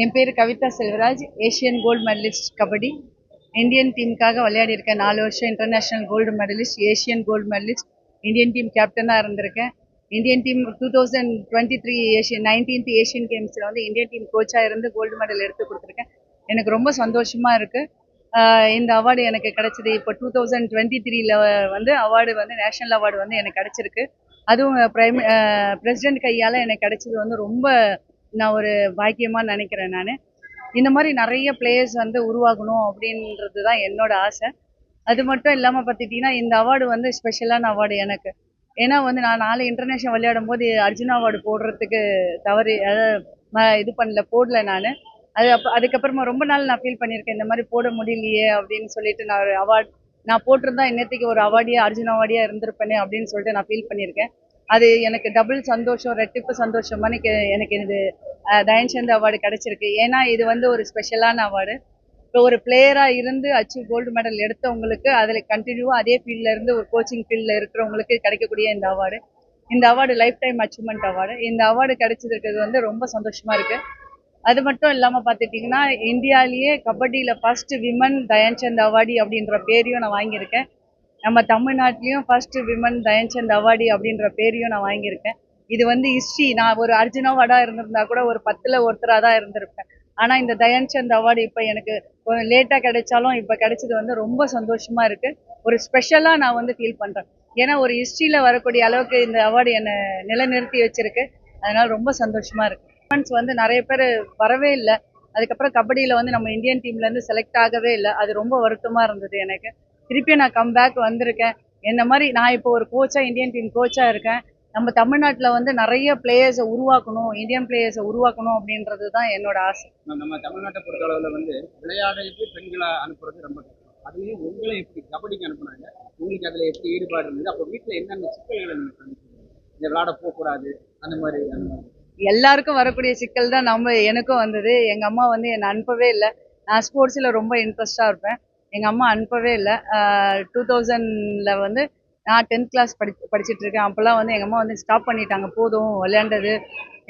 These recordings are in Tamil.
என் பேர் Kavitha Selvaraj Asian gold medallist kabaddi. Indian டீமுக்காக விளையாடி இருக்கேன் நாலு வருஷம். International gold medallist Asian gold medallist Indian team கேப்டனாக இருந்திருக்கேன். Indian team two thousand twenty three Asian nineteenth Asian கேம்ஸில் வந்து இந்தியன் டீம் கோச்சாக இருந்து கோல்டு மெடல் எடுத்து கொடுத்துருக்கேன். எனக்கு ரொம்ப சந்தோஷமாக இருக்குது இந்த அவார்டு எனக்கு கிடைச்சது. இப்போ டூ தௌசண்ட் டுவெண்ட்டி த்ரீல வந்து அவார்டு வந்து நேஷனல் அவார்டு வந்து எனக்கு கிடச்சிருக்கு. அதுவும் பிரைம் பிரசிடென்ட் கையால் எனக்கு கிடைச்சது வந்து ரொம்ப நான் ஒரு பாக்கியமாக நினைக்கிறேன் நான். இந்த மாதிரி நிறைய பிளேயர்ஸ் வந்து உருவாகணும் அப்படின்றது தான் என்னோட ஆசை. அது மட்டும் இல்லாமல் பார்த்துட்டிங்கன்னா இந்த அவார்டு வந்து ஸ்பெஷலான அவார்டு எனக்கு. ஏன்னா வந்து நான் நாலு இன்டர்நேஷனல் விளையாடும் போது அர்ஜுனா அவார்டு போடுறதுக்கு தவறு அதாவது இது பண்ணல போடல நான். அது அப்போ அதுக்கப்புறமா ரொம்ப நாள் நான் ஃபீல் பண்ணியிருக்கேன் இந்த மாதிரி போட முடியலையே அப்படின்னு சொல்லிட்டு நான் ஒரு அவார்ட் நான் போட்டிருந்தா இன்னத்துக்கு ஒரு அவார்டியா அர்ஜுன் அவார்டியா இருந்திருப்பேனே அப்படின்னு சொல்லிட்டு நான் ஃபீல் பண்ணியிருக்கேன். அது எனக்கு டபுள் சந்தோஷம் ரெட்டிப்பு சந்தோஷம். எனக்கு எனக்கு இது தயன்சந்த் அவார்டு கிடைச்சிருக்கு. ஏன்னா இது வந்து ஒரு ஸ்பெஷலான அவார்டு இப்போ ஒரு பிளேயராக இருந்து அச்சீவ் கோல்டு மெடல் எடுத்தவங்களுக்கு அதில் கண்டினியூவாக அதே ஃபீல்டில் இருந்து ஒரு கோச்சிங் ஃபீல்டில் இருக்கிறவங்களுக்கு கிடைக்கக்கூடிய இந்த அவார்டு இந்த award life time achievement award இந்த அவார்டு கிடைச்சிருக்கிறது வந்து ரொம்ப சந்தோஷமா இருக்கு. அது மட்டும் இல்லாமல் பார்த்துட்டிங்கன்னா இந்தியாவிலேயே கபடியில் ஃபர்ஸ்ட் விமன் தயான்சந்த் அவார்டி அப்படின்ற பேரையும் நான் வாங்கியிருக்கேன். நம்ம தமிழ்நாட்டிலையும் ஃபர்ஸ்ட் விமன் தயன்சந்த் அவார்டி அப்படின்ற பேரையும் நான் வாங்கியிருக்கேன். இது வந்து ஹிஸ்ட்ரி நான் ஒரு அர்ஜுன் அவார்டாக இருந்திருந்தா கூட ஒரு பத்தில் ஒருத்தராக தான் இருந்திருப்பேன். ஆனால் இந்த தயன்சந்த் அவார்டு இப்போ எனக்கு கொஞ்சம் லேட்டாக கிடைச்சாலும் இப்போ கிடைச்சது வந்து ரொம்ப சந்தோஷமாக இருக்குது ஒரு ஸ்பெஷலாக நான் வந்து ஃபீல் பண்ணுறேன் ஏன்னா ஒரு ஹிஸ்ட்ரியில் வரக்கூடிய அளவுக்கு இந்த அவார்டு என்னை நிலைநிறுத்தி வச்சிருக்கு. அதனால் ரொம்ப சந்தோஷமாக இருக்குது ஃபண்ட்ஸ் வந்து நிறைய பேர் வரவே இல்லை. அதுக்கப்புறம் கபடியில் வந்து நம்ம இந்தியன் டீம்லேருந்து செலக்ட் ஆகவே இல்லை. அது ரொம்ப வருத்தமாக இருந்தது எனக்கு. திருப்பி நான் கம்பேக் வந்திருக்கேன். என்ன மாதிரி நான் இப்போ ஒரு கோச்சாக இந்தியன் டீம் கோச்சாக இருக்கேன். நம்ம தமிழ்நாட்டில் வந்து நிறைய பிளேயர்ஸை உருவாக்கணும் இந்தியன் பிளேயர்ஸை உருவாக்கணும் அப்படின்றது தான் என்னோட ஆசை. நம்ம- தமிழ்நாட்டை பொறுத்தளவுல வந்து விளையாடுறதுக்கு பெண்களை அனுப்புறது ரொம்ப அதுலயும் உங்களை எப்படி கபடிக்கு அனுப்புனாங்க உங்களுக்கு அதுல எப்படி ஈடுபாடு இருந்தது அப்போ வீட்டுல என்னென்ன சிக்கல்களை நீங்க சந்திச்சீங்க? இந்த விளையாட போகக்கூடாது அந்த மாதிரி அந்த மாதிரி. எல்லாருக்கும் வரக்கூடிய சிக்கல் தான் நம்ம எனக்கும் வந்தது. எங்கள் அம்மா வந்து என்னை அனுப்பவே இல்லை. நான் ஸ்போர்ட்ஸில் ரொம்ப இன்ட்ரெஸ்டாக இருப்பேன். எங்கள் அம்மா அனுப்பவே இல்லை. டூ தௌசண்டில் வந்து நான் டென்த் கிளாஸ் படி படிச்சுட்டு இருக்கேன் அப்போல்லாம் வந்து எங்கள் அம்மா வந்து ஸ்டாப் பண்ணிட்டாங்க. போதும் விளையாண்டது.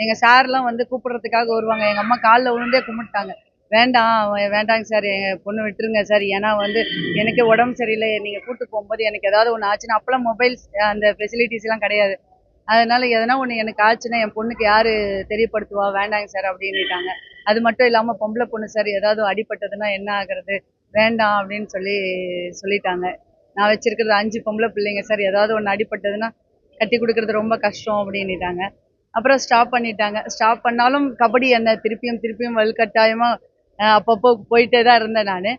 எங்கள் சார்லாம் வந்து கூப்பிடுறதுக்காக வருவாங்க. எங்கள் அம்மா காலில் விழுந்தே கும்பிட்டாங்க. வேண்டாம் வேண்டாங்க சார் எங்கள் பொண்ணு விட்டுருங்க சார் ஏன்னா வந்து எனக்கு உடம்பு சரியில்லை. நீங்கள் கூட்டு போகும்போது எனக்கு ஏதாவது ஒன்று ஆச்சுன்னா அப்போல்லாம் மொபைல்ஸ் அந்த ஃபெசிலிட்டிஸ்லாம் கிடையாது. அதனால எதனா ஒன்று எனக்கு ஆச்சுன்னா என் பொண்ணுக்கு யார் தெரியப்படுத்துவா? வேண்டாங்க சார் அப்படின்னுட்டாங்க. அது மட்டும் இல்லாமல் பொம்பளை பொண்ணு சார் ஏதாவது அடிபட்டதுன்னா என்ன ஆகுறது? வேண்டாம் அப்படின்னு சொல்லி சொல்லிட்டாங்க. நான் வச்சிருக்கிறது அஞ்சு பொம்பளை பிள்ளைங்க சார். ஏதாவது ஒன்று அடிபட்டதுன்னா கட்டி கொடுக்கறது ரொம்ப கஷ்டம் அப்படின்னுட்டாங்க. அப்புறம் ஸ்டாப் பண்ணிட்டாங்க. ஸ்டாப் பண்ணாலும் கபடி என்ன? திருப்பியும் திருப்பியும் வலுக்கட்டாயமாக அப்பப்போ போயிட்டே தான் இருந்தேன் நான்.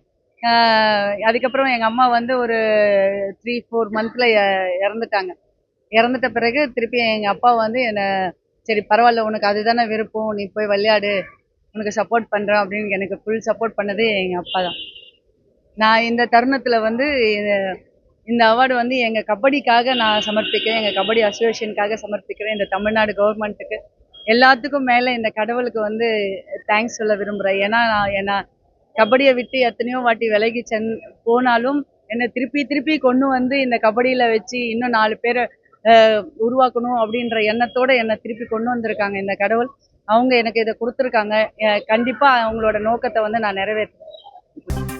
அதுக்கப்புறம் எங்கள் அம்மா வந்து ஒரு த்ரீ ஃபோர் மந்த்தில் இறந்துட்டாங்க. இறந்துட்ட பிறகு திருப்பி எங்கள் அப்பா வந்து என்னை சரி பரவாயில்ல உனக்கு அதுதானே விருப்பம். நீ போய் விளையாடு. உனக்கு சப்போர்ட் பண்ணுறேன் அப்படின்னு எனக்கு ஃபுல் சப்போர்ட் பண்ணது எங்கள் அப்பா தான். நான் இந்த தருணத்தில் வந்து இந்த அவார்டு வந்து எங்கள் கபடிக்காக நான் சமர்ப்பிக்கிறேன் எங்கள் கபடி அசோசியேஷனுக்காக சமர்ப்பிக்கிறேன். இந்த தமிழ்நாடு கவர்மெண்ட்டுக்கு எல்லாத்துக்கும் மேலே இந்த கடவுளுக்கு வந்து தேங்க்ஸ் சொல்ல விரும்புகிறேன் ஏன்னா நான் என்ன கபடியை விட்டு எத்தனையோ வாட்டி விலகி சென் போனாலும் என்னை திருப்பி திருப்பி கொண்டு வந்து இந்த கபடியில் வச்சு இன்னும் நாலு பேரை உருவாக்கணும் அப்படின்ற எண்ணத்தோடு என்னை திருப்பி கொண்டு வந்திருக்காங்க இந்த கடவுள். அவங்க எனக்கு இதை கொடுத்துருக்காங்க. கண்டிப்பாக அவங்களோட நோக்கத்தை வந்து நான் நிறைவேற்றுவேன்.